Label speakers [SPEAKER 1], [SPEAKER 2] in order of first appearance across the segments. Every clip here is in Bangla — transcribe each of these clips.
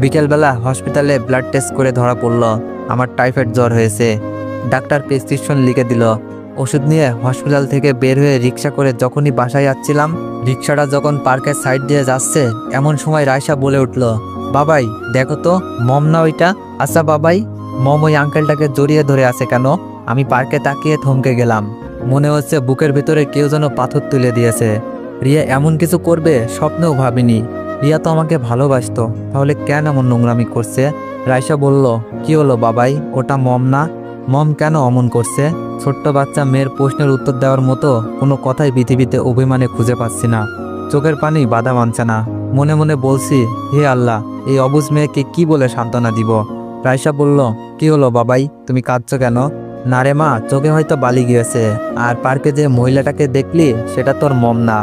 [SPEAKER 1] বিকেলবেলা হসপিটালে ব্লাড টেস্ট করে ধরা পড়ল। আমার টাইফয়েড জ্বর হয়েছে। ডাক্তার প্রেসক্রিপশন লিখে দিল, ওষুধ নিয়ে হসপিটাল থেকে বের হয়ে রিক্সা করে যখনই বাসায় যাচ্ছিলাম, রিক্সাটা যখন পার্কের সাইড দিয়ে যাচ্ছে, এমন সময় রায়সা বলে উঠল, বাবাই, দেখো তো, মম না ওইটা? আচ্ছা বাবাই, মম ওই আঙ্কেলটাকে জড়িয়ে ধরে আছে কেন? আমি পার্কে তাকিয়ে থমকে গেলাম। মনে হচ্ছে বুকের ভিতরে কেউ যেন পাথর তুলে দিয়েছে। রিয়া এমন কিছু করবে, স্বপ্নেও ভাবিনি। রিয়া তো আমাকে ভালোবাসতো। তাহলে কেন এমন নোংরামি করছে? রাইসা বলল, কি হলো বাবাই? ওটা মম না? মম কেন অমন করছে? ছোট্ট বাচ্চা মেয়ের প্রশ্নের উত্তর দেওয়ার মতো কোনো কথাই পৃথিবীতে অভিমানে খুঁজে পাচ্ছি না। চোখের পানি বাধা মানছে না। মনে মনে বলছি, হে আল্লাহ, এই অবুজ মেয়েকে কি বলে সান্ত্বনা দিব? রাইসা বলল, কি হলো বাবাই? তুমি কাঁদছো কেন? না রে মা, চোখে হয়তো বালি গিয়েছে। আর পার্কে যে মহিলাটাকে দেখলি, সেটা তোর মম না।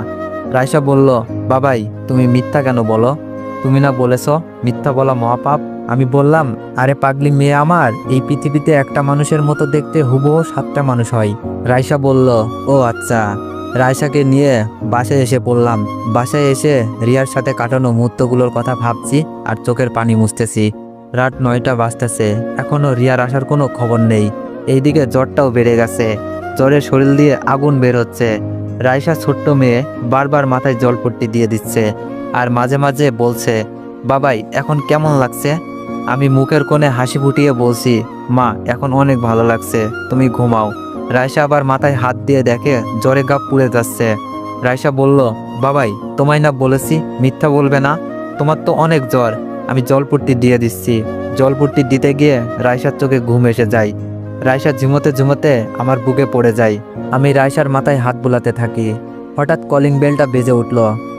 [SPEAKER 1] রাইসা বলল বাবাই, তুমি মিথ্যা কেন বলো? তুমি না বলেছ, মিথ্যা বলা মহাপাপ। আমি বললাম, আরে পাগলি মেয়ে আমার, এই পৃথিবীতে একটা মানুষের মতো দেখতে হুবহু সাতটা মানুষ হয়। রাইসা বলল, ও আচ্ছা। রাইসাকে নিয়ে বাসায় এসে পড়লাম। বাসায় এসে রিয়ার সাথে কাটানো মুহূর্তগুলোর কথা ভাবছি আর চোখের পানি মুছতেছি। রাত নয়টা বাজতেছে, এখনও রিয়ার আসার কোনো খবর নেই। এইদিকে জ্বরটাও বেড়ে গেছে। জ্বরে শরীর দিয়ে আগুন বের হচ্ছে রাইসা ছোট্ট মেয়ে বারবার মাথায় জলপট্টি দিয়ে দিচ্ছে আর মাঝে মাঝে বলছে, বাবাই, এখন কেমন লাগছে? আমি মুখের কোণে হাসি ফুটিয়ে বলছি, মা, এখন অনেক ভালো লাগছে, তুমি ঘুমাও। রাইসা আবার মাথায় হাত দিয়ে দেখে জ্বরে গাপ পুড়ে যাচ্ছে। রাইসা বলল, বাবাই, তোমায় না বলেছি মিথ্যা বলবে না? তোমার তো অনেক জ্বর। আমি জলপট্টি দিয়ে দিচ্ছি। জলপট্টি দিতে গিয়ে রাইসার চোখে ঘুম এসে যায়। রাইসা ঝুমোতে ঝুমোতে আমার বুকে পড়ে যায়। আমি রাইসার মাথায় হাত বুলাতে থাকি। হঠাৎ কলিং বেলটা বেজে উঠল।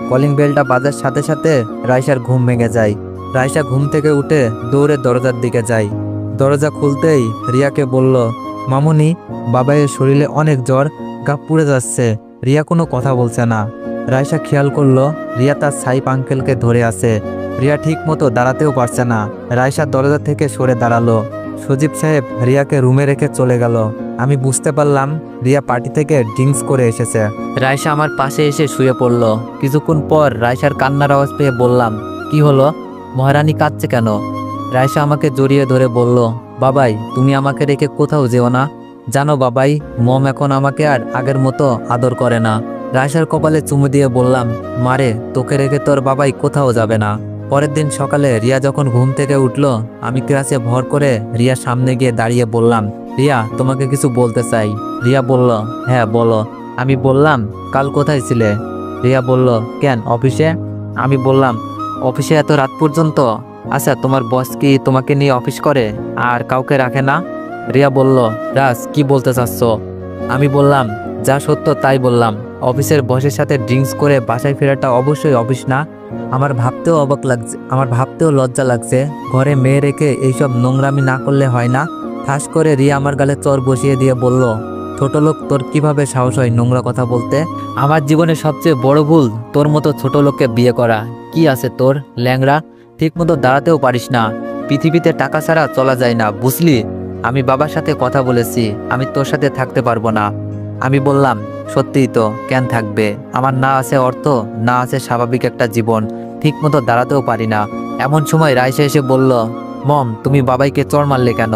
[SPEAKER 1] কলিং বেলটা বাজার সাথে সাথে রাইসার ঘুম ভেঙে যায়। রাইসা ঘুম থেকে উঠে দৌড়ে দরজার দিকে যায়। দরজা খুলতেই রিয়াকে বলল, মামুনি বাবাইয়ের শরীরে অনেক জ্বর গা পুড়ে যাচ্ছে। রিয়া কোনো কথা বলছে না। রাইসা খেয়াল করল, রিয়া তার সাইপ আঙ্কেলকে ধরে আছে। রিয়া ঠিক মতো দাঁড়াতেও পারছে না। রাইসা দরজা থেকে সরে দাঁড়াল। সজীব সাহেব রিয়াকে রুমে রেখে চলে গেল। আমি বুঝতে পারলাম রিয়া পার্টি থেকে ড্রিঙ্কস করে এসেছে। রায়সা আমার পাশে এসে শুয়ে পড়ল। কিছুক্ষণ পর রায়সার কান্নার আওয়াজ পেয়ে বললাম, কি হলো? মহারানী কাঁদছে কেন? রায়সা আমাকে জড়িয়ে ধরে বলল, বাবাই, তুমি আমাকে রেখে কোথাও যেও না। জানো বাবাই, মম এখন আমাকে আর আগের মতো আদর করে না। রায়সার কপালে চুমু দিয়ে বললাম, মারে, তোকে রেখে তোর বাবাই কোথাও যাবে না। পরের দিন সকালে রিয়া যখন ঘুম থেকে উঠল, আমি ক্লাসে ভর করে রিয়ার সামনে গিয়ে দাঁড়িয়ে বললাম, রিয়া, তোমাকে কিছু বলতে চাই। রিয়া বলল হ্যাঁ বলো। আমি বললাম, কাল কোথায় ছিলে? রিয়া বলল, কেন, অফিসে? আমি বললাম, অফিসে এত রাত পর্যন্ত? আচ্ছা তোমার বস কি তোমাকে নিয়ে অফিস করে আর কাউকে রাখে না? রিয়া বলল, রাজ, কি বলতে চাচ্ছ? আমি বললাম, যা সত্য তাই বললাম। অফিসের বসের সাথে ড্রিঙ্কস করে বাসায় ফেরাটা অবশ্যই অফিস না আমার ভাবতেও অবাক লাগছে, আমার ভাবতেও লজ্জা লাগছে। ঘরে মেয়ে রেখে এইসব নোংরামি না করলে হয় না? ঠাস করে রিয়া আমার গালে চর বসিয়ে দিয়ে বলল, ছোট লোক, তোর কীভাবে সাহস হয় নোংরা কথা বলতে? আমার জীবনে সবচেয়ে বড় ভুল তোর মতো ছোট লোককে বিয়ে করা। কি আছে তোর ল্যাংরা ঠিক মতো দাঁড়াতেও পারিস না। পৃথিবীতে টাকা ছাড়া চলা যায় না, বুঝলি? আমি বাবার সাথে কথা বলেছি, আমি তোর সাথে থাকতে পারব না। আমি বললাম সত্যিই তো কেন থাকবে। আমার না আছে অর্থ, না আছে স্বাভাবিক একটা জীবন। ঠিক মতো দাঁড়াতেও পারি না। এমন সময় রাইসা এসে বলল, মম, তুমি বাবাইকে চড় মারলে কেন?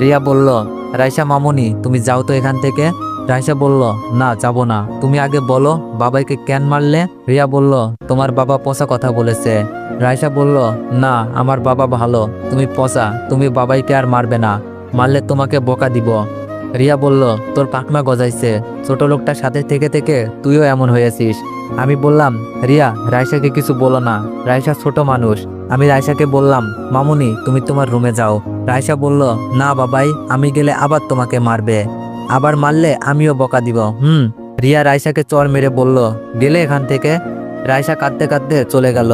[SPEAKER 1] রিয়া বলল, রাইসা মামুনি, তুমি যাও তো এখান থেকে। রাইসা বলল, না, যাব না। তুমি আগে বলো, বাবাইকে কেন মারলে? রিয়া বলল, তোমার বাবা পচা কথা বলেছে। রাইসা বলল, না, আমার বাবা ভালো। তুমি পচা। তুমি বাবাইকে আর মারবে না। মারলে তোমাকে বোকা দিব। রিয়া বলল, তোর পাকমা গজাইছে। ছোট লোকটার সাথে থেকে থেকে তুইও এমন হয়েছিস। আমি বললাম, রিয়া রাইসাকে কিছু বলো না। রাইসা ছোট মানুষ। আমি রাইসাকে বললাম, মামুনি, তুমি তোমার রুমে যাও। রাইসা বলল, না বাবাই, আমি গেলে আবার তোমাকে মারবে। আবার মারলে আমিও বকা দিব। হুম। রিয়া রাইসাকে চর মেরে বলল, গেলে এখান থেকে? রাইসা কাঁদতে কাঁদতে চলে গেল।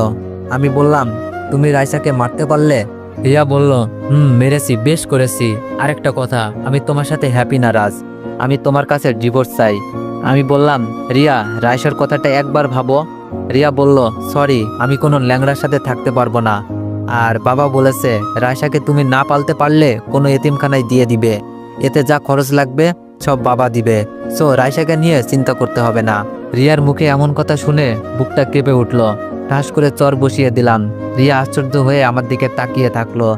[SPEAKER 1] আমি বললাম, তুমি রাইসাকে মারতে পারলে রিয়া বলল, হুম, মেরেছি, বেশ করেছি। আরেকটা কথা, আমি তোমার সাথে হ্যাপি না, রাজ। আমি তোমার কাছে ডিভোর্স চাই। আমি বললাম, রিয়া রাইসার কথাটা একবার ভাবো। রিয়া বলল, সরি, আমি কোনো ল্যাংড়ার সাথে থাকতে পারব না। আর বাবা বলেছে রাইসাকে তুমি না পালতে পারলে কোনো এতিমখানায় দিয়ে দিবে। এতে যা খরচ লাগবে, সব বাবা দিবে। সো রাইসাকে নিয়ে চিন্তা করতে হবে না। রিয়ার মুখে এমন কথা শুনে বুকটা কেঁপে উঠল। ঠাস করে চর বসিয়ে দিলাম। রিয়া আশ্চর্য হয়ে আমার দিকে তাকিয়ে থাকল।